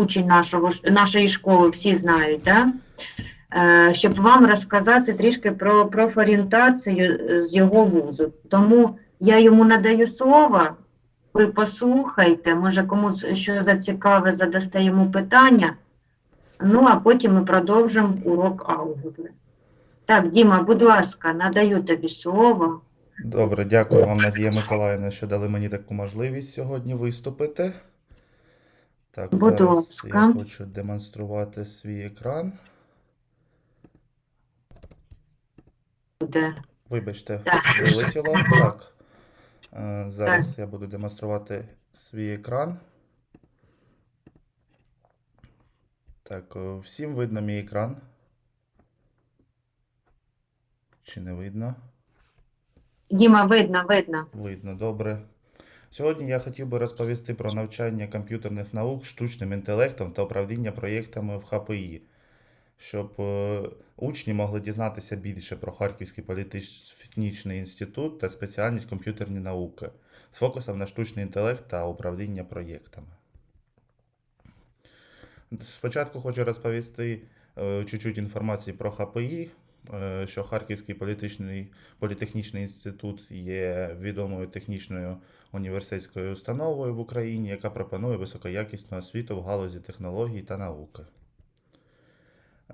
учень нашого, нашої школи, всі знають, да? Е, щоб вам розказати трішки про профорієнтацію е, з його вузу. Тому я йому надаю слово, ви послухайте, може комусь що зацікаве, задасте йому питання, ну а потім ми продовжимо урок алгебри. Так, Діма, будь ласка, надаю тобі слово. Добре, дякую вам, Надія Миколаївна, що дали мені таку можливість сьогодні виступити. Так, Будь зараз ласка. я хочу демонструвати свій екран. Буде. Вибачте, Так. вилетіло. Так. Е, Зараз я буду демонструвати свій екран. Так, е, всім видно мій екран. Чи не видно? Діма, видно, видно. Видно, добре. Сьогодні я хотів би розповісти про навчання комп'ютерних наук штучним інтелектом та управління проєктами в ХПІ, щоб е, учні могли дізнатися більше про Харківський політехнічний інститут та спеціальність комп'ютерні науки з фокусом на штучний інтелект та управління проєктами. Спочатку хочу розповісти е, чуть-чуть інформації про ХПІ, що Харківський політичний Політехнічний інститут є відомою технічною університетською установою в Україні, яка пропонує високоякісну освіту в галузі технологій та науки.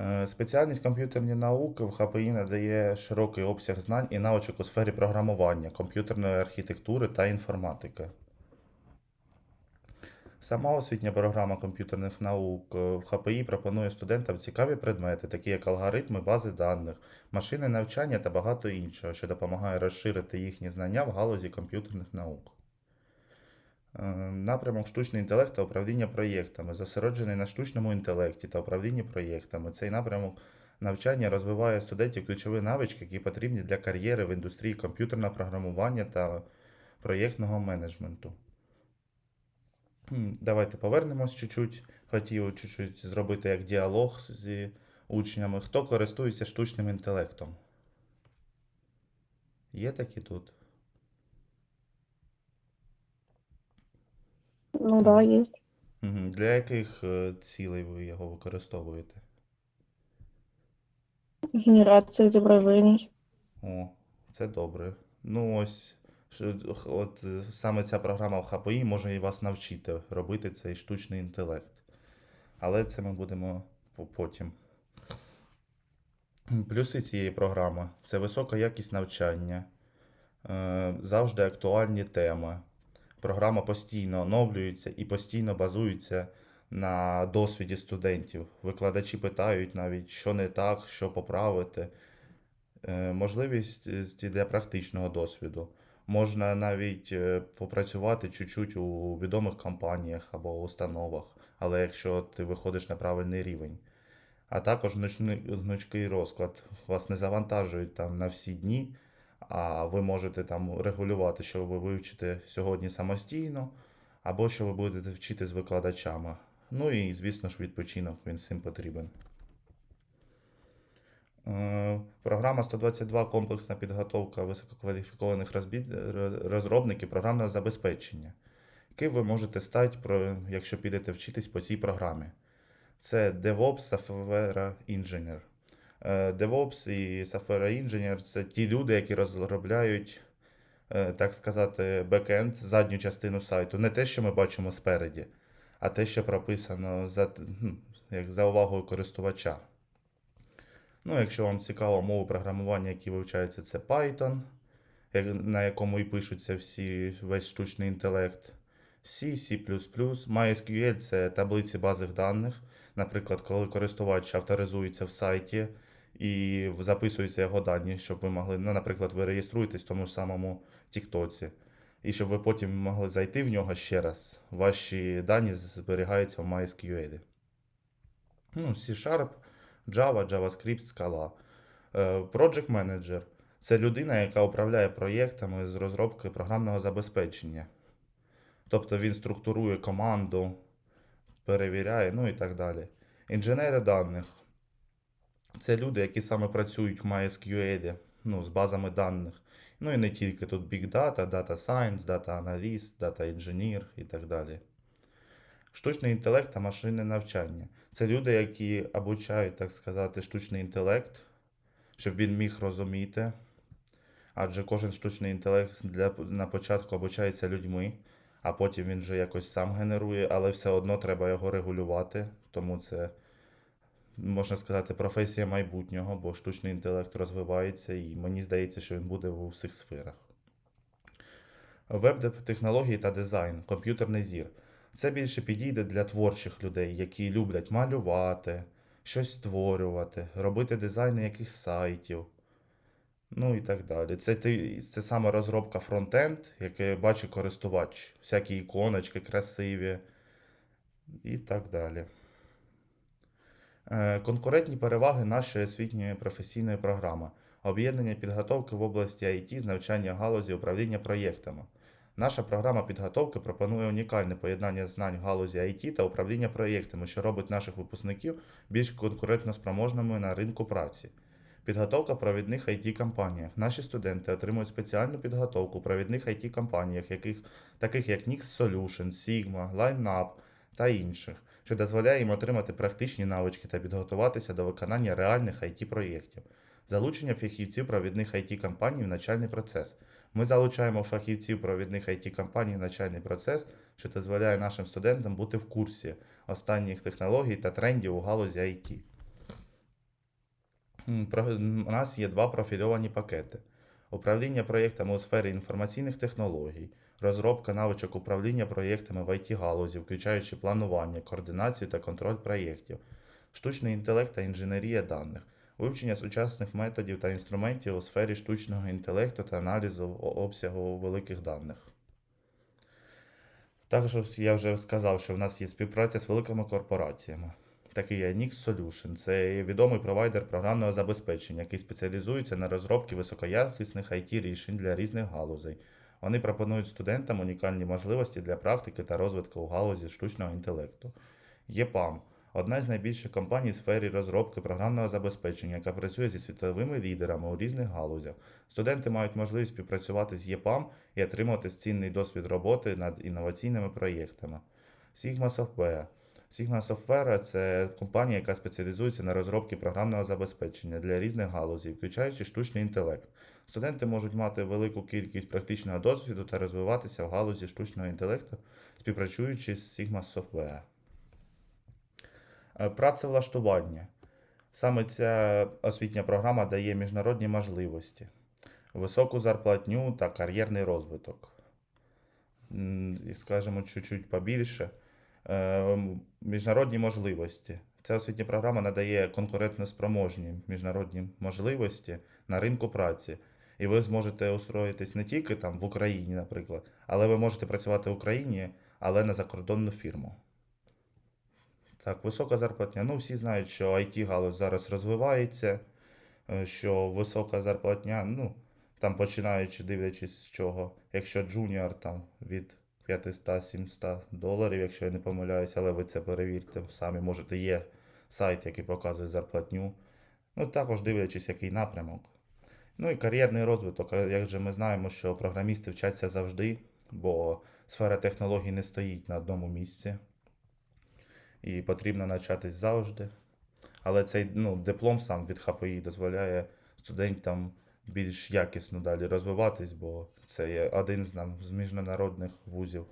Е, Спеціальність комп'ютерні науки в ХПІ надає широкий обсяг знань і навичок у сфері програмування, комп'ютерної архітектури та інформатики. Сама освітня програма комп'ютерних наук е, в ХПІ пропонує студентам цікаві предмети, такі як алгоритми, бази даних, машини навчання та багато іншого, що допомагає розширити їхні знання в галузі комп'ютерних наук. Е, Напрямок штучний інтелект та управління проєктами зосереджений на штучному інтелекті та управлінні проєктами. Цей напрямок навчання розвиває студентів ключові навички, які потрібні для кар'єри в індустрії комп'ютерного програмування та проєктного менеджменту. Давайте повернемось чуть-чуть. Хотів чуть-чуть зробити як діалог зі учнями. Хто користується штучним інтелектом? Є такі тут? Ну да. Мгм. Для яких е, цілей ви його використовуєте? Генерация изображений. О, це добре. Ну ось, от е, саме ця програма в ХПІ може і вас навчити робити цей штучний інтелект. Але це ми будемо потім. Плюси цієї програми це висока якість навчання, е, завжди актуальні теми. Програма постійно оновлюється і постійно базується на досвіді студентів. Викладачі питають навіть, що не так, що поправити. Е, Можливість для практичного досвіду. Можна навіть е, попрацювати чуть-чуть у відомих компаніях або установах, але якщо ти виходиш на правильний рівень. А також гнучкий розклад. Вас не завантажують там на всі дні, а ви можете там регулювати, що ви вивчите сьогодні самостійно, або що ви будете вчити з викладачами. Ну і, звісно ж, відпочинок він всім потрібен. Е, Програма 122 комплексна підготовка висококваліфікованих розробників програмного забезпечення. Яким ви можете стати, якщо підете вчитись по цій програмі? Це DevOps, Software Engineer. Е, DevOps і Software Engineer це ті люди, які розробляють, е, так сказати, бекенд, задню частину сайту. Не те, що ми бачимо спереді, а те, що прописано за, ну, як за увагою користувача. Ну, якщо вам цікаво мови програмування, які вивчаються, це Python, на якому і пишуться всі, весь штучний інтелект. C, C++, MySQL це таблиці базих даних. Наприклад, коли користувач авторизується в сайті і записуються його дані, щоб ви могли, ну, наприклад, ви реєструєтесь в тому ж самому TikTok, і щоб ви потім могли зайти в нього ще раз. Ваші дані зберігаються в MySQL. Ну, C-Sharp, Java, JavaScript, Scala. Е, Project Manager це людина, яка управляє проєктами з розробки програмного забезпечення. Тобто він структурує команду, перевіряє, ну і так далі. Інженери даних це люди, які саме працюють в MySQL, ну, з базами даних. Ну і не тільки тут Big Data, Data Science, Data Analyst, Data Engineer і так далі. Штучний інтелект та машинне навчання. Це люди, які обучають, так сказати, штучний інтелект, щоб він міг розуміти. Адже кожен штучний інтелект для, на початку обучається людьми, а потім він вже якось сам генерує, але все одно треба його регулювати. Тому це, можна сказати, професія майбутнього, бо штучний інтелект розвивається, і мені здається, що він буде у всіх сферах. Веб-технології та дизайн, комп'ютерний зір. Це більше підійде для творчих людей, які люблять малювати, щось створювати, робити дизайни якихось сайтів. Ну і так далі. Це, це саме розробка фронтенд, яке бачить користувач, всякі іконочки красиві і так далі. Е, Конкурентні переваги нашої освітньої професійної програми. Об'єднання підготовки в області IT з навчання галузі управління проєктами. Наша програма підготовки пропонує унікальне поєднання знань в галузі IT та управління проєктами, що робить наших випускників більш конкурентноспроможними на ринку праці. Підготовка в провідних IT-компаніях. Наші студенти отримують спеціальну підготовку в провідних IT-компаніях, яких, таких як Nix Solution, Sigma, LineUp та інших, що дозволяє їм отримати практичні навички та підготуватися до виконання реальних IT-проєктів. Залучення фахівців провідних IT-компаній в навчальний процес. Ми залучаємо фахівців провідних IT-компаній в навчальний процес, що дозволяє нашим студентам бути в курсі останніх технологій та трендів у галузі IT. У нас є два профільовані пакети: управління проєктами у сфері інформаційних технологій, розробка навичок управління проєктами в IT-галузі, включаючи планування, координацію та контроль проєктів, штучний інтелект та інженерія даних, вивчення сучасних методів та інструментів у сфері штучного інтелекту та аналізу обсягу великих даних. Також я вже сказав, що в нас є співпраця з великими корпораціями. Такий як Nix Solution. Це відомий провайдер програмного забезпечення, який спеціалізується на розробці високоякісних IT-рішень для різних галузей. Вони пропонують студентам унікальні можливості для практики та розвитку у галузі штучного інтелекту. ЄПАМ одна з найбільших компаній в сфері розробки програмного забезпечення, яка працює зі світовими лідерами у різних галузях. Студенти мають можливість співпрацювати з ЄПАМ і отримати цінний досвід роботи над інноваційними проєктами. Sigma Software. Sigma Software – це компанія, яка спеціалізується на розробці програмного забезпечення для різних галузей, включаючи штучний інтелект. Студенти можуть мати велику кількість практичного досвіду та розвиватися в галузі штучного інтелекту, співпрацюючи з Sigma Software. Е, Працевлаштування. Саме ця освітня програма дає міжнародні можливості, високу зарплатню та кар'єрний розвиток. І скажемо чуть-чуть побільше. Е, Міжнародні можливості. Ця освітня програма надає конкурентноспроможні міжнародні можливості на ринку праці. І ви зможете устроїтись не тільки там в Україні, наприклад, але ви можете працювати в Україні, але на закордонну фірму. Так, висока зарплатня. Ну, всі знають, що IT-галузь зараз розвивається, е, що висока зарплатня, ну, там починаючи, дивлячись з чого, якщо джуніор там від 500-700 доларів, якщо я не помиляюсь, але ви це перевірте самі. Можете, є сайт, який показує зарплатню. Ну, також дивлячись, який напрямок. Ну і кар'єрний розвиток. Як же ми знаємо, що програмісти вчаться завжди, бо сфера технологій не стоїть на одному місці. І потрібно навчатись завжди. Але цей ну, диплом сам від ХПІ дозволяє студентам більш якісно далі розвиватись, бо це є один з нам з міжнародних вузів.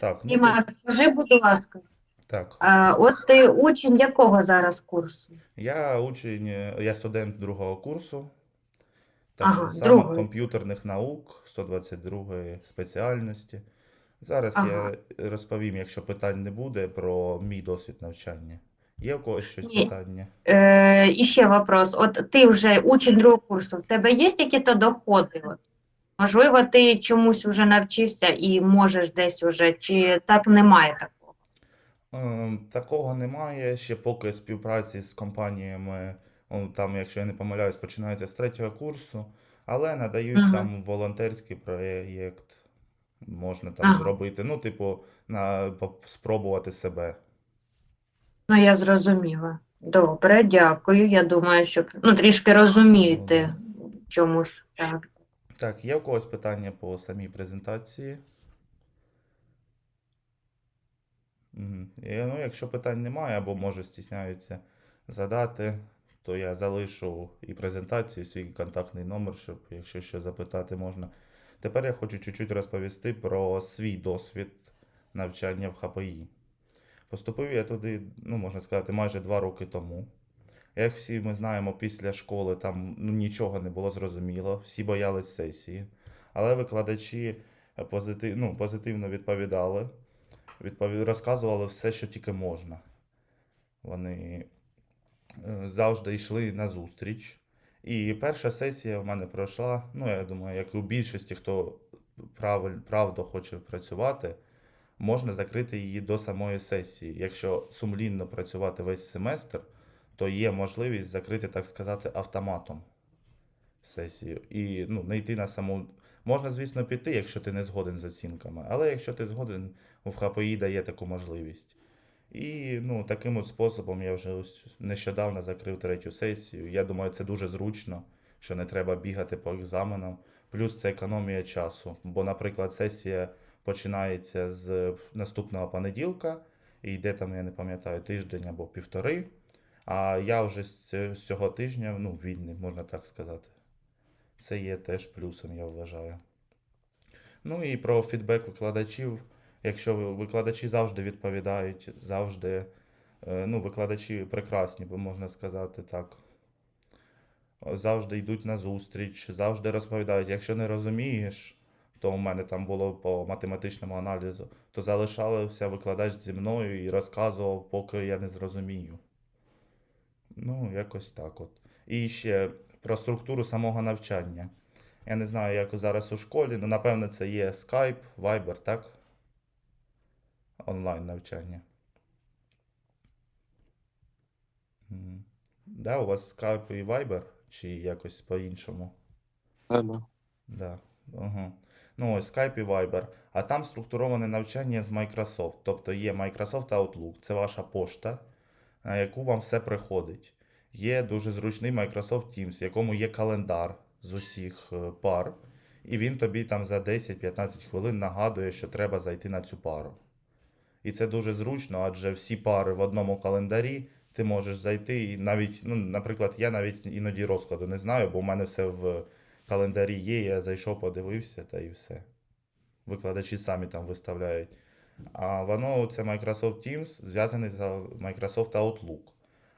Так, ну, Діма, тут- скажи, будь ласка, так. а, от ти учень якого зараз курсу? Я учень, я студент другого курсу. Ага, саме другого. комп'ютерних наук 122 спеціальності. Зараз Ага. я розповім, якщо питань не буде, про мій досвід навчання. Є у когось щось Ні. питання? Е, і ще вопрос. От ти вже учень другого курсу, в тебе є які-то доходи? От? Можливо, ти чомусь вже навчився і можеш десь уже, чи так немає такого? Ем, Такого немає. Ще поки співпраці з компаніями, там, якщо я не помиляюсь, починається з третього курсу, але надають Мгм. там волонтерський проєкт, можна там Ага. зробити. Ну, типу, на, спробувати себе. Ну, я зрозуміла. Добре, дякую. Я думаю, що ну, трішки розумієте, чому ж так. Так, є у когось питання по самій презентації? І, ну, якщо питань немає, або може стісняються задати, то я залишу і презентацію, і свій контактний номер, щоб якщо що запитати можна. Тепер я хочу чуть-чуть розповісти про свій досвід навчання в ХПІ. Поступив я туди, ну, можна сказати, майже два роки тому. Як всі ми знаємо, після школи там ну, нічого не було зрозуміло, всі боялись сесії. Але викладачі е, позитив, ну, позитивно відповідали, відпові... розказували все, що тільки можна. Вони е, завжди йшли на зустріч. І перша сесія в мене пройшла, ну, я думаю, як і у більшості, хто правиль, правда хоче працювати, можна закрити її до самої сесії. Якщо сумлінно працювати весь семестр, то є можливість закрити, так сказати, автоматом сесію. І ну, не йти на саму. Можна, звісно, піти, якщо ти не згоден з оцінками, але якщо ти згоден, в ХПІ дає таку можливість. І ну, таким от способом я вже ось нещодавно закрив третю сесію. Я думаю, це дуже зручно, що не треба бігати по екзаменам. Плюс це економія часу. Бо, наприклад, сесія починається з наступного понеділка і йде там, я не пам'ятаю, тиждень або півтори. А я вже з цього тижня ну, вільний, можна так сказати. Це є теж плюсом, я вважаю. Ну і про фідбек викладачів. Якщо викладачі завжди відповідають, завжди, е, ну, викладачі прекрасні, бо можна сказати так. Завжди йдуть на зустріч, завжди розповідають. Якщо не розумієш, то у мене там було по математичному аналізу, то залишався викладач зі мною і розказував, поки я не зрозумію. Ну, якось так от. І ще про структуру самого навчання. Я не знаю, як зараз у школі, ну, напевно, це є Skype, Viber, так? Онлайн навчання. Да, у вас Skype і Viber, чи якось по-іншому? Треба. Да. Ага. Ну, ось Skype і Viber. А там структуроване навчання з Microsoft. Тобто є Microsoft Outlook, це ваша пошта, на яку вам все приходить. Є дуже зручний Microsoft Teams, в якому є календар з усіх е, пар, і він тобі там за 10-15 хвилин нагадує, що треба зайти на цю пару. І це дуже зручно, адже всі пари в одному календарі, ти можеш зайти і навіть, ну, наприклад, я навіть іноді розкладу не знаю, бо в мене все в календарі є, я зайшов, подивився та і все. Викладачі самі там виставляють. А воно, це Microsoft Teams, зв'язаний з Microsoft Outlook.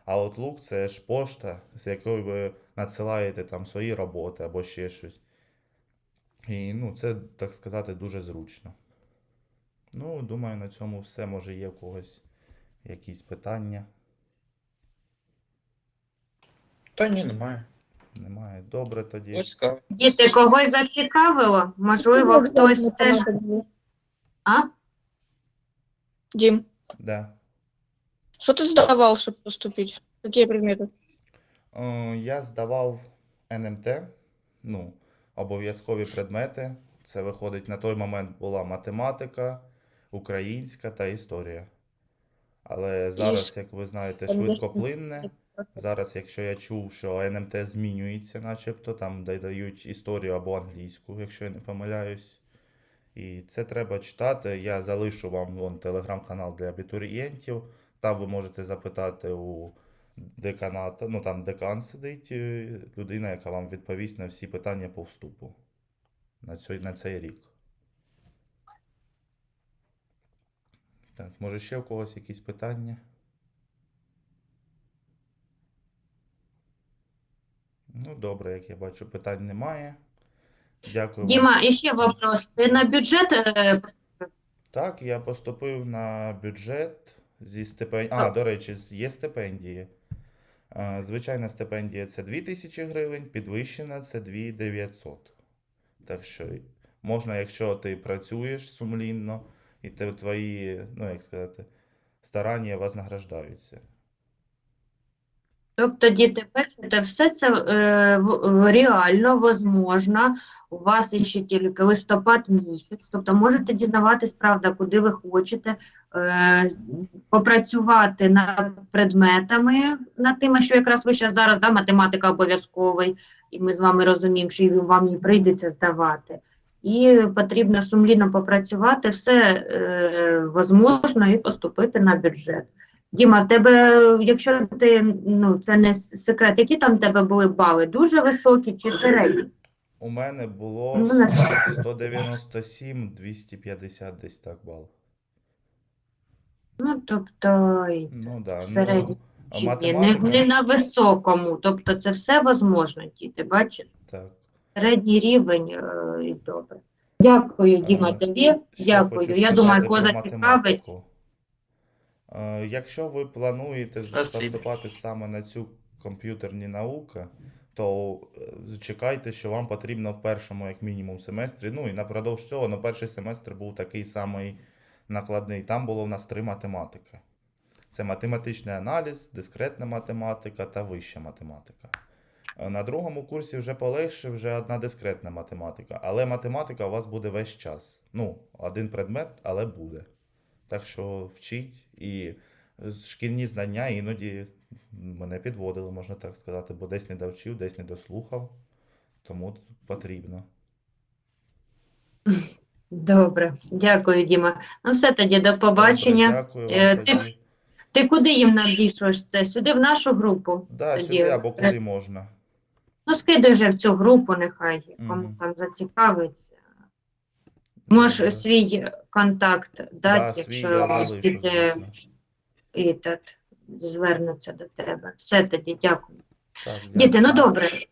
А Outlook це ж пошта, з якою ви надсилаєте там свої роботи або ще щось. І ну, це, так сказати, дуже зручно. Ну, думаю, на цьому все. Може, є в когось якісь питання. Та ні, немає. Немає. Добре тоді. Ось цікаво. Діти, когось зацікавило? Можливо, Ну, хтось да, теж. да. А? Дим, Да. что ты сдавал, чтобы поступить? Какие предметы? Е, Я здавав НМТ, ну, обов'язкові предмети. Це виходить на той момент була математика, українська та історія. Але зараз, як ви знаєте, швидкоплинне. Зараз, якщо я чув, що НМТ змінюється, начебто, там додають історію або англійську, якщо я не помиляюсь. І це треба читати. Я залишу вам вон телеграм-канал для абітурієнтів. Там ви можете запитати у деканата, ну там декан сидить, е, людина, яка вам відповість на всі питання по вступу на цей, на цей рік. Так, може ще в когось якісь питання? Ну, добре, як я бачу, питань немає. Дякую. Діма, і ще вопрос. Ти на бюджет е, Так, я поступив на бюджет зі стипендії. А, до речі, є стипендії. Е, Звичайна стипендія це 2000 гривень, підвищена це 2900. Так що можна, якщо ти працюєш сумлінно, і те- твої, ну як сказати, старання вознаграждаються. Тобто, діти, бачите, все це е, в- реально, возможно. У вас ще тільки листопад місяць, тобто можете дізнаватись, правда, куди ви хочете, е, попрацювати над предметами, над тими, що якраз ви ще зараз, да, математика обов'язковий, і ми з вами розуміємо, що вам її прийдеться здавати. І потрібно сумлінно попрацювати, все е, возможно і поступити на бюджет. Діма, в тебе, якщо ти, ну, це не секрет, які там в тебе були бали? Дуже високі чи середні? У мене було Ну, 197, 250 десь так бал. Ну, тобто, Ну да, Середній ну, а рівні, не, не на високому, тобто це все возможно, діти, бачите? так. Середній рівень е, і добре. Дякую, Діма, Е, тобі. Дякую. хочу Я сказати думаю, про коза цікавить. математику. Е, Якщо ви плануєте Спасибо. поступати саме на цю комп'ютерні науки, то е, чекайте, що вам потрібно в першому, як мінімум, семестрі. Ну і напродовж цього, на перший семестр був такий самий накладний. Там було в нас три математики. Це математичний аналіз, дискретна математика та вища математика. Е, На другому курсі вже полегше, вже одна дискретна математика. Але математика у вас буде весь час. Ну, один предмет, але буде. Так що вчіть і шкільні знання іноді мене підводили, можна так сказати, бо десь не довчив, десь не дослухав. Тому потрібно. Добре, дякую, Діма. Ну все тоді, до побачення. Добре, дякую вам Е, ти-. Ти куди їм надійшуєш це? Сюди в нашу групу? Да, сюди або куди можна. Ну, скидай вже в цю групу, нехай, кому Мгм. там зацікавиться. Можеш Добре. свій контакт Да, дати, свій якщо залишу, звісно. і так, звернуться до тебе. Все тоді, дякую. Так, Діти, ну добре, давай.